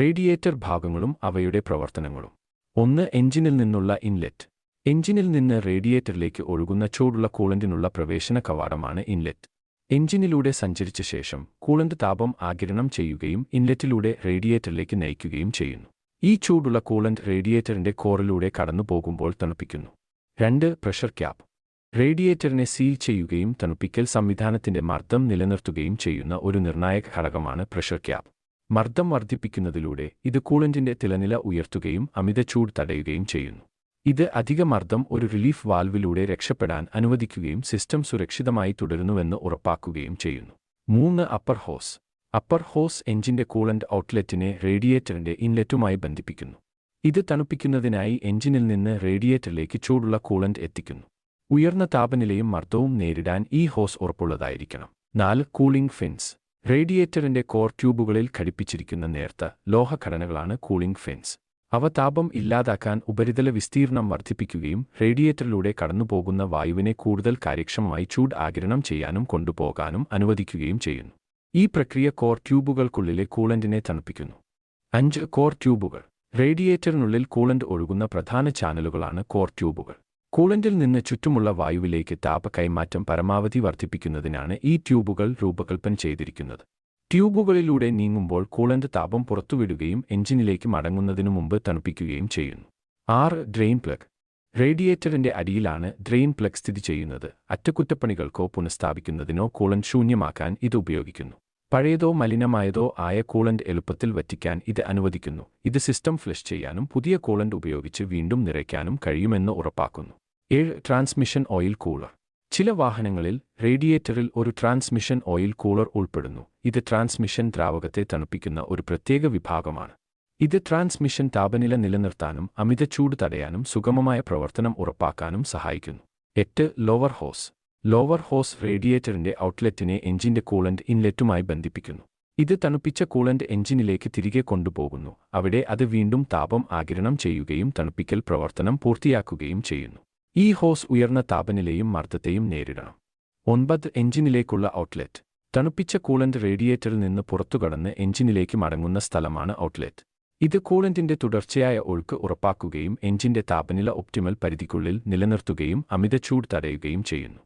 Radiator ഭാഗങ്ങളും അവയുടെ പ്രവർത്തനങ്ങളും. ഒന്ന് എഞ്ചിനിൽ നിന്നുള്ള ഇൻലെറ്റ്. എഞ്ചിനിൽ നിന്ന് റേഡിയേറ്ററിലേക്ക് ഒഴുകുന്ന ചൂടുള്ള കൂളന്റിനുള്ള പ്രവേശന കവാടമാണ് ഇൻലെറ്റ്. എഞ്ചിനിലൂടെ സഞ്ചരിച്ച ശേഷം കൂളന്റ് താപം ആഗിരണം ചെയ്യുകയും ഇൻലെറ്റിലൂടെ റേഡിയേറ്ററിലേക്ക് നയിക്കുകയും ചെയ്യുന്നു. ഈ ചൂടുള്ള കൂളന്റ് റേഡിയേറ്ററിന്റെ കോറിലൂടെ കടന്നുപോകുമ്പോൾ തണുപ്പിക്കുന്നു. രണ്ട് പ്രഷർ ക്യാപ്പ് റേഡിയേറ്ററിനെ സീൽ ചെയ്യുകയും തണുപ്പിക്കൽ സംവിധാനത്തിന്റെ മർദ്ദം നിലനിർത്തുകയും ചെയ്യുന്ന ഒരു നിർണായക ഘടകമാണ് പ്രഷർ ക്യാപ്പ് മർദ്ദം വർദ്ധിപ്പിക്കുന്നതിലൂടെ ഇത് കൂളന്റിന്റെ തിളനില ഉയർത്തുകയും അമിത ചൂട് തടയുകയും ചെയ്യുന്നു. ഇത് അധിക മർദ്ദം ഒരു റിലീഫ് വാൽവിലൂടെ രക്ഷപ്പെടാൻ അനുവദിക്കുകയും സിസ്റ്റം സുരക്ഷിതമായി തുടരുന്നുവെന്ന് ഉറപ്പാക്കുകയും ചെയ്യുന്നു. മൂന്ന് അപ്പർ ഹോസ് അപ്പർ ഹോസ് എഞ്ചിന്റെ കൂളന്റ് ഔട്ട്ലെറ്റിനെ റേഡിയേറ്ററിന്റെ ഇൻലെറ്റുമായി ബന്ധിപ്പിക്കുന്നു. ഇത് തണുപ്പിക്കുന്നതിനായി എഞ്ചിനിൽ നിന്ന് റേഡിയേറ്ററിലേക്ക് ചൂടുള്ള കൂളന്റ് എത്തിക്കുന്നു. ഉയർന്ന താപനിലയും മർദ്ദവും നേരിടാൻ ഈ ഹോസ് ഉറപ്പുള്ളതായിരിക്കണം. നാല് കൂളിംഗ് ഫിൻസ് റേഡിയേറ്ററിന്റെ കോർ ട്യൂബുകളിൽ ഘടിപ്പിച്ചിരിക്കുന്ന നേർത്ത ലോഹഘടനകളാണ് കൂളിംഗ് ഫെൻസ്. അവ താപം ഇല്ലാതാക്കാൻ ഉപരിതല വിസ്തീർണം വർദ്ധിപ്പിക്കുകയും റേഡിയേറ്ററിലൂടെ കടന്നുപോകുന്ന വായുവിനെ കൂടുതൽ കാര്യക്ഷമമായി ചൂട് ആഗിരണം ചെയ്യാനും കൊണ്ടുപോകാനും അനുവദിക്കുകയും ചെയ്യുന്നു. ഈ പ്രക്രിയ കോർ ട്യൂബുകൾക്കുള്ളിലെ കൂളന്റിനെ തണുപ്പിക്കുന്നു. അഞ്ച് കോർ ട്യൂബുകൾ. റേഡിയേറ്ററിനുള്ളിൽ കൂളന്റ് ഒഴുകുന്ന പ്രധാന ചാനലുകളാണ് കോർ ട്യൂബുകൾ. കൂളന്റിൽ നിന്ന് ചുറ്റുമുള്ള വായുവിലേക്ക് താപ കൈമാറ്റം പരമാവധി വർദ്ധിപ്പിക്കുന്നതിനാണ് ഈ ട്യൂബുകൾ രൂപകൽപ്പന ചെയ്തിരിക്കുന്നത്. ട്യൂബുകളിലൂടെ നീങ്ങുമ്പോൾ കൂളന്റ് താപം പുറത്തുവിടുകയും എഞ്ചിനിലേക്ക് മടങ്ങുന്നതിനു മുമ്പ് തണുപ്പിക്കുകയും ചെയ്യുന്നു. ആറ് ഡ്രെയിൻ പ്ലഗ്. റേഡിയേറ്ററിന്റെ അടിയിലാണ് ഡ്രെയിൻ പ്ലഗ് സ്ഥിതി ചെയ്യുന്നത്. അറ്റകുറ്റപ്പണികൾക്കോ പുനഃസ്ഥാപിക്കുന്നതിനോ കൂളൻ ശൂന്യമാക്കാൻ ഇത് ഉപയോഗിക്കുന്നു. പഴയതോ മലിനമായതോ ആയ കൂളന്റ് എളുപ്പത്തിൽ വറ്റിക്കാൻ ഇത് അനുവദിക്കുന്നു. ഇത് സിസ്റ്റം ഫ്ലഷ് ചെയ്യാനും പുതിയ കൂളന്റ് ഉപയോഗിച്ച് വീണ്ടും നിറയ്ക്കാനും കഴിയുമെന്ന് ഉറപ്പാക്കുന്നു. ഏഴ് ട്രാൻസ്മിഷൻ ഓയിൽ കൂളർ. ചില വാഹനങ്ങളിൽ റേഡിയേറ്ററിൽ ഒരു ട്രാൻസ്മിഷൻ ഓയിൽ കൂളർ ഉൾപ്പെടുന്നു. ഇത് ട്രാൻസ്മിഷൻ ദ്രാവകത്തെ തണുപ്പിക്കുന്ന ഒരു പ്രത്യേക വിഭാഗമാണ്. ഇത് ട്രാൻസ്മിഷൻ താപനില നിലനിർത്താനും അമിത ചൂട് തടയാനും സുഗമമായ പ്രവർത്തനം ഉറപ്പാക്കാനും സഹായിക്കുന്നു. എട്ട് ലോവർ ഹോസ്. ലോവർ ഹോസ് റേഡിയേറ്ററിന്റെ ഔട്ട്ലെറ്റിനെ എഞ്ചിന്റെ കൂളന്റ് ഇൻലെറ്റുമായി ബന്ധിപ്പിക്കുന്നു. ഇത് തണുപ്പിച്ച കൂളന്റ് എഞ്ചിനിലേക്ക് തിരികെ കൊണ്ടുപോകുന്നു. അവിടെ അത് വീണ്ടും താപം ആകിരണം ചെയ്യുകയും തണുപ്പിക്കൽ പ്രവർത്തനം പൂർത്തിയാക്കുകയും ചെയ്യുന്നു. ഈ ഹോസ് ഉയർന്ന താപനിലയും മർദ്ദത്തെയും നേരിടണം. ഒൻപത് എഞ്ചിനിലേക്കുള്ള ഔട്ട്ലെറ്റ്. തണുപ്പിച്ച കൂളന്റ് റേഡിയേറ്ററിൽ നിന്ന് പുറത്തുകടന്ന് എഞ്ചിനിലേക്ക് മടങ്ങുന്ന സ്ഥലമാണ് ഔട്ട്ലെറ്റ്. ഇത് കൂളന്റിന്റെ തുടർച്ചയായ ഒഴുക്ക് ഉറപ്പാക്കുകയും എഞ്ചിന്റെ താപനില ഒപ്റ്റിമൽ പരിധിക്കുള്ളിൽ നിലനിർത്തുകയും അമിത ചൂട് തടയുകയും ചെയ്യുന്നു.